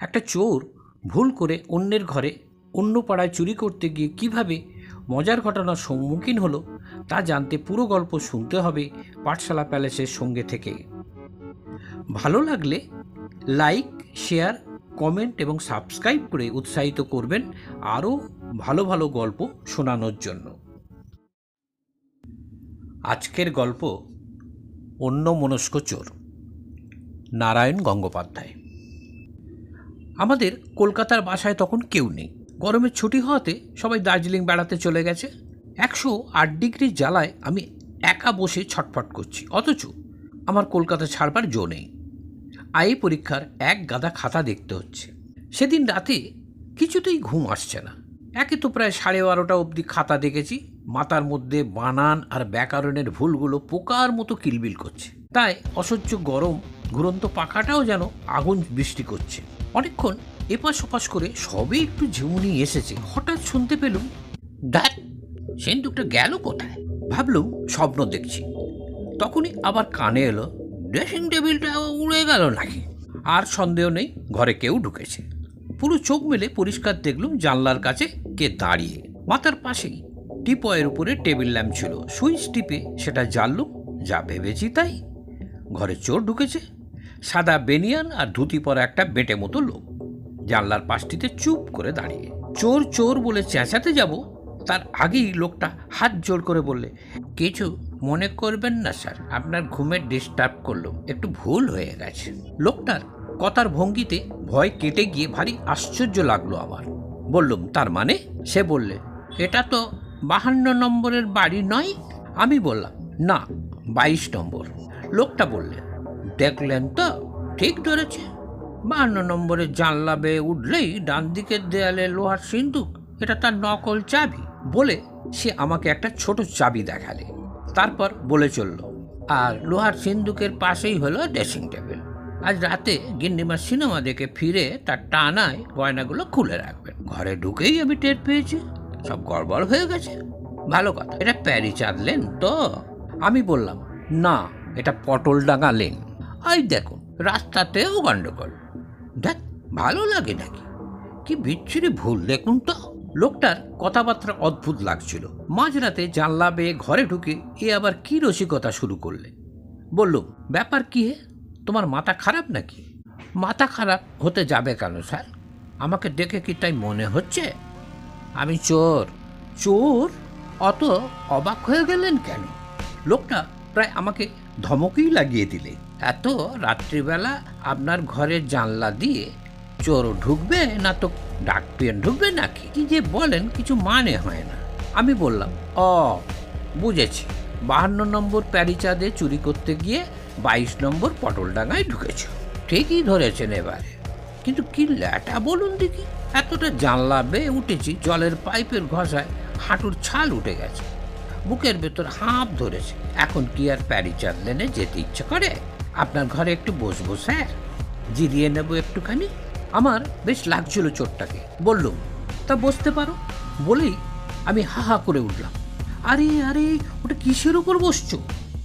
একটা চোর ভুল করে অন্যের ঘরে অন্য পাড়ায় চুরি করতে গিয়ে কীভাবে মজার ঘটনার সম্মুখীন হলো, তা জানতে পুরো গল্প শুনতে হবে পাঠশালা প্যালেসের সঙ্গে থেকে। ভালো লাগলে লাইক, শেয়ার, কমেন্ট এবং সাবস্ক্রাইব করে উৎসাহিত করবেন আরও ভালো ভালো গল্প শোনানোর জন্য। আজকের গল্প অন্য মনস্ক চোর, নারায়ণ গঙ্গোপাধ্যায়। আমাদের কলকাতার বাসায় তখন কেউ নেই। গরমের ছুটি হওয়াতে সবাই দার্জিলিং বেড়াতে চলে গেছে। একশো আট ডিগ্রি জ্বালায় আমি একা বসে ছটফট করছি। অথচ আমার কলকাতা ছাড়বার জো নেই। আই পরীক্ষার এক গাদা খাতা দেখতে হচ্ছে। সেদিন রাতে কিছুতেই ঘুম আসছে না। একে তো প্রায় সাড়ে বারোটা অবধি খাতা দেখেছি। মাথার মধ্যে বানান আর ব্যাকরণের ভুলগুলো পোকার মতো কিলবিল করছে। তাই অসহ্য গরম, ঘুরন্ত পাখাটাও যেন আগুন বৃষ্টি করছে। অনেকক্ষণ এপাশ ওপাশ করে সবে একটু ঝিমুনি এসেছে। হঠাৎ শুনতে পেলুম ডাক সেন্দুকটা গেল কোথায়? ভাবলুম, স্বপ্ন দেখছি। তখনই আবার কানে এলো, ড্রেসিং টেবিলটা উড়ে গেল নাকি? আর সন্দেহ নেই, ঘরে কেউ ঢুকেছে। পুরো চোখ মেলে পরিষ্কার দেখলুম জানলার কাছে কে দাঁড়িয়ে। মাথার পাশেই টিপয়ের উপরে টেবিল ল্যাম্প ছিল। সুইচ টিপে সেটা জ্বাললুম যা ভেবেছি তাই। ঘরে চোর ঢুকেছে সাদা বেনিয়ান আর ধুতি পরা একটা বেটে মতো লোক। জানলার পাশটিতে চুপ করে দাঁড়িয়ে। চোর চোর বলে চেঁচাতে যাব? তার আগেই লোকটা হাত জোর করে বললে, কিছু মনে করবেন না স্যার, আপনার ঘুমের ডিস্টার্ব করল, একটু ভুল হয়ে গেছে। লোকটার কথার ভঙ্গিতে ভয় কেটে গিয়ে ভারী আশ্চর্য লাগল আমার বললুম, তার মানে? সে বললে, এটা তো বাহান্ন নম্বরের বাড়ি নয়? আমি বললাম, না, বাইশ নম্বর। লোকটা বললে দেখলেন তো, ঠিক ধরেছে। বাহান্ন নম্বরের জানলা বেয়ে উঠলেই ডান দিকের দেয়ালে লোহার সিন্দুক, এটা তার নকল চাবি বলে সে আমাকে একটা ছোট চাবি দেখালে। তারপর বলে চলল, আর লোহার সিন্দুকের পাশেই হলো ড্রেসিং টেবিল। আজ রাতে গিন্নিমার সিনেমা দেখে ফিরে তার টানায় গয়নাগুলো খুলে রাখবেন। ঘরে ঢুকেই আমি টের পেয়েছি, সব গড়বড় হয়ে গেছে। ভালো কথা, এটা প্যারি চাঁদলেন তো? আমি বললাম, না, এটা পটল ডাঙা লেন। এই দেখুন, রাস্তাতেও গন্ডগোল। দেখ, ভালো লাগে নাকি? কি বিচ্ছিরি ভুল, দেখুন তো। লোকটার কথাবার্তা অদ্ভুত লাগছিল। মাঝরাতে জানলা বেয়ে ঘরে ঢুকে এ আবার কি রসিকতা শুরু করলে? বললুম, ব্যাপার কি হে? তোমার মাথা খারাপ নাকি? মাথা খারাপ হতে যাবে কেন, স্যার? আমাকে দেখে কি তাই মনে হচ্ছে? আমি চোর। চোর? অত অবাক হয়ে গেলেন কেন? লোকটা প্রায় আমাকে ধমকেই লাগিয়ে দিলে। এত রাত্রিবেলা আপনার ঘরের জানলা দিয়ে চোর ঢুকবে না তো ডাক পেন ঢুকবে নাকি? কি যে বলেন, কিছু মানে হয় না। আমি বললাম, অ, বুঝেছি। বাহান্ন নম্বর প্যারিচাঁদে চুরি করতে গিয়ে বাইশ নম্বর পটলডাঙ্গায় ঢুকেছ। ঠিকই ধরেছেন এবারে। কিন্তু কি ল্যাটা বলুন দেখি। এতটা জানলা বেয়ে উঠেছি, জলের পাইপের ঘষায় হাঁটুর ছাল উঠে গেছে। বুকের ভেতর হাঁপ ধরেছে। এখন কি আর প্যারিচাঁদ লেনে যেতে ইচ্ছে করে? আপনার ঘরে একটু বসবো, স্যার? জিরিয়ে নেব একটুখানি? আমার বেশ লাগছিল চোটটাকে বললুম, তা বসতে পারো? বলেই আমি হা হা করে উঠলাম। আরে আরে, ওটা কিসের উপর বসছো?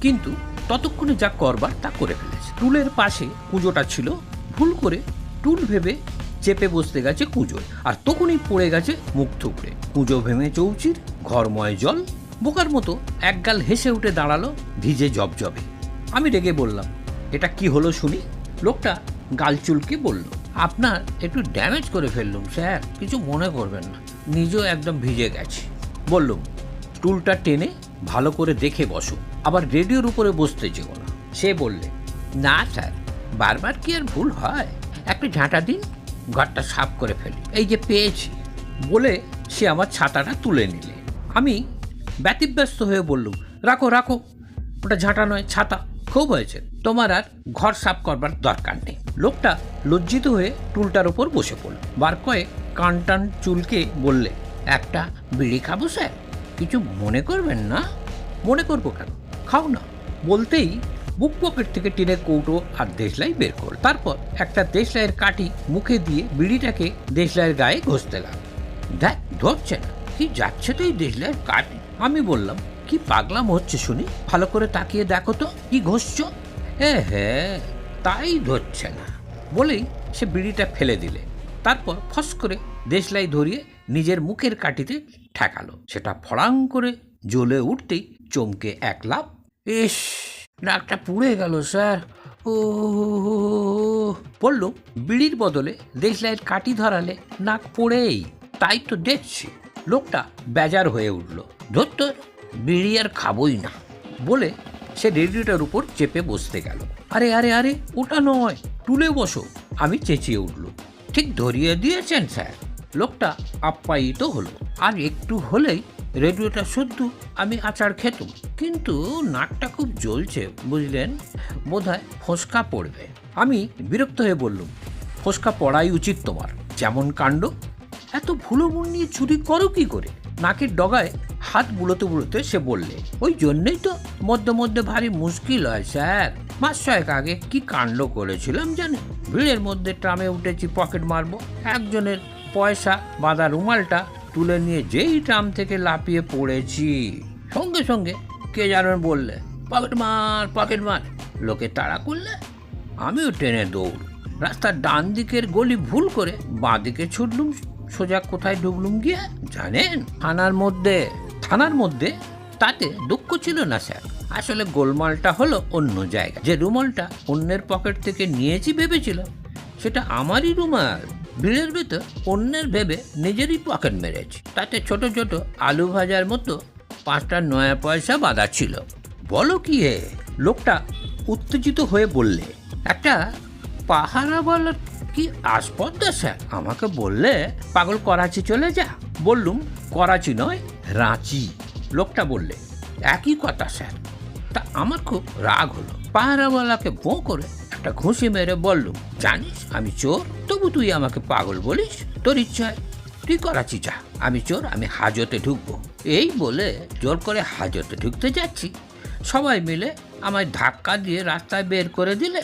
কিন্তু ততক্ষণে যা করবার তা করে ফেলেছে। টুলের পাশে কুঁজোটা ছিল। ভুল করে টুল ভেবে চেপে বসতে গেছে কুঁজো। আর তখনই পড়ে গেছে মুখ থুকড়ে কুঁজো ভেঙে চৌচির, ঘরময় জল, বোকার মতো একগাল হেসে উঠে দাঁড়াল, ভিজে জবজবে। আমি রেগে বললাম এটা কি হলো শুনি? লোকটা গাল চুলকে বলল, আপনার একটু ড্যামেজ করে ফেললুম, স্যার। কিছু মনে করবেন না। নিজেও একদম ভিজে গেছে। বললুম টুলটা টেনে ভালো করে দেখে বসো। আবার রেডিওর উপরে বসতে যেও না। সে বললে, না, স্যার। বারবার কি আর ভুল হয়? একটু ঝাঁটা দিন, ঘরটা সাফ করে ফেলি। এই যে পেয়েছি, বলে সে আমার ছাতাটা তুলে নিলে। আমি ব্যতিব্যস্ত হয়ে বললুম, রাখো রাখো। ওটা ঝাঁটা নয়, ছাতা। খুব হয়েছে। তোমার আর ঘর সাফ করবার দরকার নেই। লোকটা লজ্জিত হয়ে টুলটার ওপর বসে পড়ল। বার কয়েক কান টান চুলকে বললে, একটা বিড়ি খাব স্যার? কিছু মনে করবেন না? মনে করব কেন? খাও না। বলতেই বুক পকেট থেকে টিনের কৌটো আর দেশলাই বের করল। তারপর একটা দেশলাইয়ের কাঠি মুখে দিয়ে বিড়িটাকে দেশলাইয়ের গায়ে ঘষতে লাগল। দেখ, ধরছে না। কি যাচ্ছে তো এই দেশলাইয়ের কাঠি? আমি বললাম কি পাগলাম হচ্ছে শুনি? ভালো করে তাকিয়ে দেখো তো, কি ঘষছ? এ হ্যাঁ তাই ধরছে না। বলেই সে বিড়িটা ফেলে দিলে। তারপর ফস করে দেশলাই ধরিয়ে নিজের মুখের কাঠিতে ঠেকালো। সেটা ফড়াং করে জ্বলে উঠতেই চমকে এক লাভ ইস, নাকটা পুড়ে গেল, স্যার। ও বলল, বিড়ির বদলে দেশলাইয়ের কাঠি ধরালে নাক পড়েই, তাই তো দেখছি। লোকটা বেজার হয়ে উঠল। ধরত বিড়ি আর খাবই না বলে সে রেডিওটার উপর চেপে বসতে গেল। আরে আরে আরে, ওটা নয় তুলে বসো। আমি চেঁচিয়ে উঠল। ঠিক ধরিয়ে দিয়েছেন, স্যার। লোকটা আপ্যায়িত হলো। আর একটু হলেই রেডিওটা শুদ্ধ, আমি আচার খেতুম। কিন্তু নাকটা খুব জ্বলছে, বুঝলেন? বোধহয় ফোসকা পড়বে। আমি বিরক্ত হয়ে বললুম, ফোসকা পড়াই উচিত তোমার, যেমন কাণ্ড। এত ভুলো মন নিয়ে চুরি করো কি করে? নাকের ডগায় হাত বুলোতে বুলোতে সে বললে, ওই জন্যই তো মধ্যে মধ্যে ভারী মুশকিল হয়, স্যার। মাস ছয়েক আগে কি কাণ্ড করেছিলাম জানি ভিড়ের মধ্যে ট্রামে উঠেছি, পকেট মারবো। একজনের পয়সা বাঁধা রুমালটা তুলে নিয়ে যেই ট্রাম থেকে লাফিয়ে পড়েছি। সঙ্গে সঙ্গে কে জানেন বললে, পকেট মার পকেট মার। লোকে তাড়া করলে আমিও ট্রেনে দৌড়। রাস্তার ডান দিকের গলি ভুল করে বাঁ দিকে ছুটলুম। সোজা কোথায় ঢুকলুম গিয়ে? জানেন, থানার মধ্যে থানার মধ্যে তাতে দুঃখ ছিল না, স্যার। আসলে গোলমালটা হলো অন্য জায়গা। যে রুমালটা অন্যের পকেট থেকে নিয়েছি ভেবেছিলাম, সেটা আমারই রুমাল। বিলের ভেতর অন্যের ভেবে নিজেরই পকেট মেরেছি। তাতে ছোট ছোট আলু ভাজার মতো পাঁচটা নয়া পয়সা বাঁধা ছিল। বলো কি হে? লোকটা উত্তেজিত হয়ে বললে, একটা পাহারা বলার কি আসপদ্দা স্যার? আমাকে বললে পাগল করাচি চলে যা। বললুম, করাচি নয়, রাঁচি। লোকটা বললে, একই কথা, স্যার। তা আমার খুব রাগ হলো। পাহারাওয়ালাকে বো করে একটা ঘুষি মেরে বললুম, জানিস, আমি চোর, তবু তুই আমাকে পাগল বলিস? তোর ইচ্ছায় তুই করাচি যা। আমি চোর, আমি হাজতে ঢুকবো। এই বলে জোর করে হাজতে ঢুকতে যাচ্ছি। সবাই মিলে আমায় ধাক্কা দিয়ে রাস্তায় বের করে দিলে।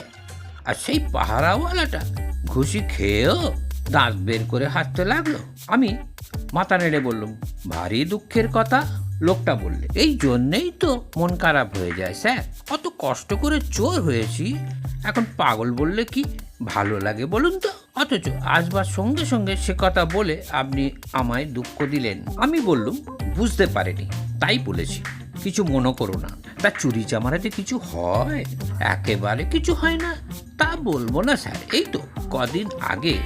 আর সেই পাহারাওয়ালাটা ঘুষি খেয়েও দাঁত বের করে হাসতে লাগল। আমি মাথা নেড়ে বললুম, ভারী দুঃখের কথা? লোকটা বললে, এই জন্যেই তো মন খারাপ হয়ে যায়, স্যার। অত কষ্ট করে চোর হয়েছি। এখন পাগল বললে কি ভালো লাগে বলুন তো? অথচ আসবার সঙ্গে সঙ্গে সে কথা বলে আপনি আমায় দুঃখ দিলেন। আমি বললুম, বুঝতে পারেনি। তাই বলেছি, কিছু মনে করো না। তা চুরি চামারাতে কিছু হয়? একেবারে কিছু হয় না? তা বলব না, স্যার। এই তো কদিন আগে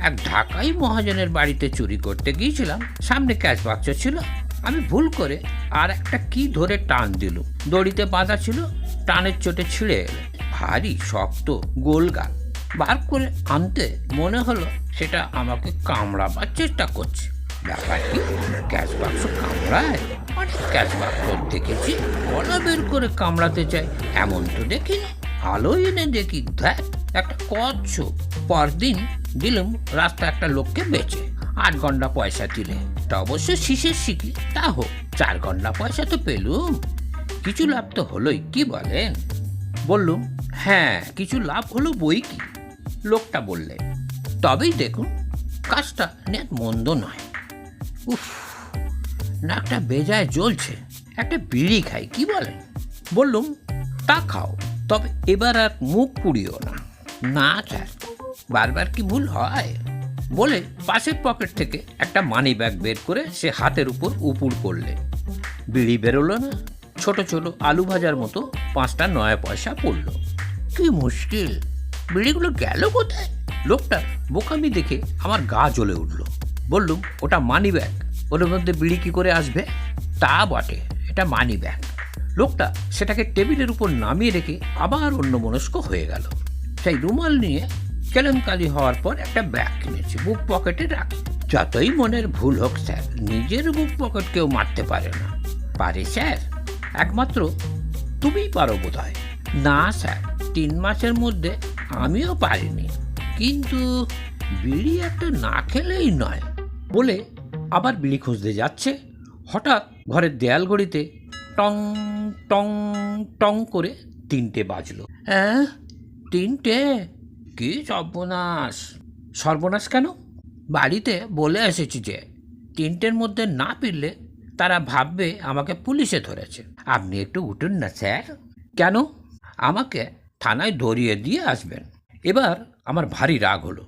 এক ঢাকাই মহাজনের বাড়িতে চুরি করতে গিয়েছিলাম। সামনে ক্যাশ বাক্স ছিল। আমি ভুল করে আর একটা কি ধরে টান দিল। দড়িতে বাঁধা ছিল, টানের চোটে ছিঁড়ে এলো। ভারী, শক্ত, গোলগাল। বার করে আনতে মনে হলো সেটা আমাকে কামড়াবার চেষ্টা করছে। ব্যাপার কি? ক্যাশ বাক্স কামড়ায়? অনেক ক্যাশ বাক্স দেখেছি গলা বের করে কামড়াতে চাই এমন তো দেখিনি। আলো এনে দেখি দেখ একটা কচ্ছপ। পরদিন দিলুম রাস্তা একটা লোককে বেচে, আট ঘণ্টা পয়সা দিলে। তা অবশ্য শীষের শিখি তা হোক, চার ঘণ্টা পয়সা তো পেলুম। কিছু লাভ তো হলোই, কি বলেন? বললুম হ্যাঁ কিছু লাভ হলো বই কি? লোকটা বললে, তবেই দেখুন, কাজটা নেট মন্দ নয়। উফ, নাকটা বেজায় জ্বলছে, একটা বিড়ি খাই, কি বলেন? বললুম, তা খাও। তবে এবার আর মুখ পুড়িও না। না স্যার বারবার কি ভুল হয়? বলে পাশের পকেট থেকে একটা মানি ব্যাগ বের করে সে হাতের উপর উপুর করলে। বিড়ি বেরোলো না। ছোট ছোট আলু ভাজার মতো পাঁচটা নয়া পয়সা পড়ল। কি মুশকিল! বিড়িগুলো গেল কোথায়? লোকটা বোকামি দেখে আমার গা জ্বলে উঠল। বললুম, ওটা মানি ব্যাগ ওর মধ্যে বিড়ি কি করে আসবে? তা বটে, এটা মানি ব্যাগ লোকটা সেটাকে টেবিলের উপর নামিয়ে রেখে আবার অন্য মনস্ক হয়ে গেল। সেই রুমাল নিয়ে কেলেঙ্কারি হওয়ার পর একটা ব্যাগ কিনেছি, বুক পকেটে রাখ। যতই মনের ভুল হোক স্যার, নিজের বুক পকেট কেউ মারতে পারে না। পারে স্যার, একমাত্র তুমিই পারো বোধ হয় না স্যার, তিন মাসের মধ্যে আমিও পারিনি। কিন্তু বিড়ি একটা না খেলেই নয় বলে আবার বিড়ি খুঁজতে যাচ্ছে। হঠাৎ ঘরের দেয়াল ঘড়িতে টং টং টং করে। তিনটে বাজলো। হ্যাঁ তিনটে? কি সর্বনাশ। সর্বনাশ কেন? বাড়িতে বলে এসেছি যে তিনটের মধ্যে না ফিরলে তারা ভাববে আমাকে পুলিশে ধরেছে। আপনি একটু উঠুন না স্যার। কেন? আমাকে থানায় ধরিয়ে দিয়ে আসবেন। এবার আমার ভারী রাগ হলো।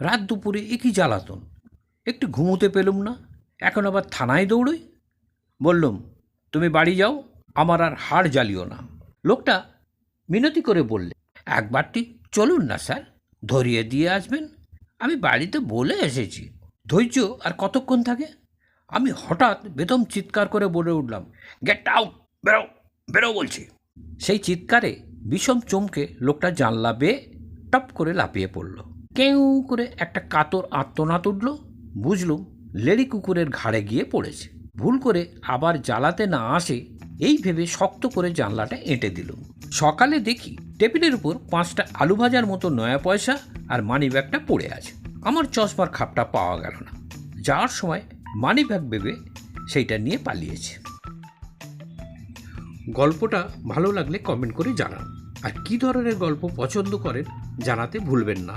রাত দুপুরে একই জ্বালাতন। একটু ঘুমোতে পেলুম না এখন আবার থানায় দৌড়ই। বললুম তুমি বাড়ি যাও, আমার আর হাড় জ্বালিও না। লোকটা মিনতি করে বললে, একবারটি চলুন না স্যার, ধরিয়ে দিয়ে আসবেন। আমি বাড়িতে বলে এসেছি। ধৈর্য আর কতক্ষণ থাকে? আমি হঠাৎ বেদম চিৎকার করে বলে উঠলাম, গেট আউট, বেরো বেরো বলছি। সেই চিৎকারে বিষম চমকে লোকটা জানলা বেয়ে টপ করে লাফিয়ে পড়ল। কেউ করে একটা কাতর আত্মনাত উঠল, বুঝলুম লেডি কুকুরের ঘাড়ে গিয়ে পড়েছে। ভুল করে আবার জ্বালাতে না আসে, এই ভেবে শক্ত করে জানলাটা এঁটে দিল। সকালে দেখি টেবিলের উপর পাঁচটা আলু ভাজার মতো নয়া পয়সা আর মানি ব্যাগটা পড়ে আছে। আমার চশমার খাপটা পাওয়া গেল না। যাওয়ার সময় মানি ব্যাগ ভেবে সেইটা নিয়ে পালিয়েছে। গল্পটা ভালো লাগলে কমেন্ট করে জানান। আর কী ধরনের গল্প পছন্দ করেন জানাতে ভুলবেন না।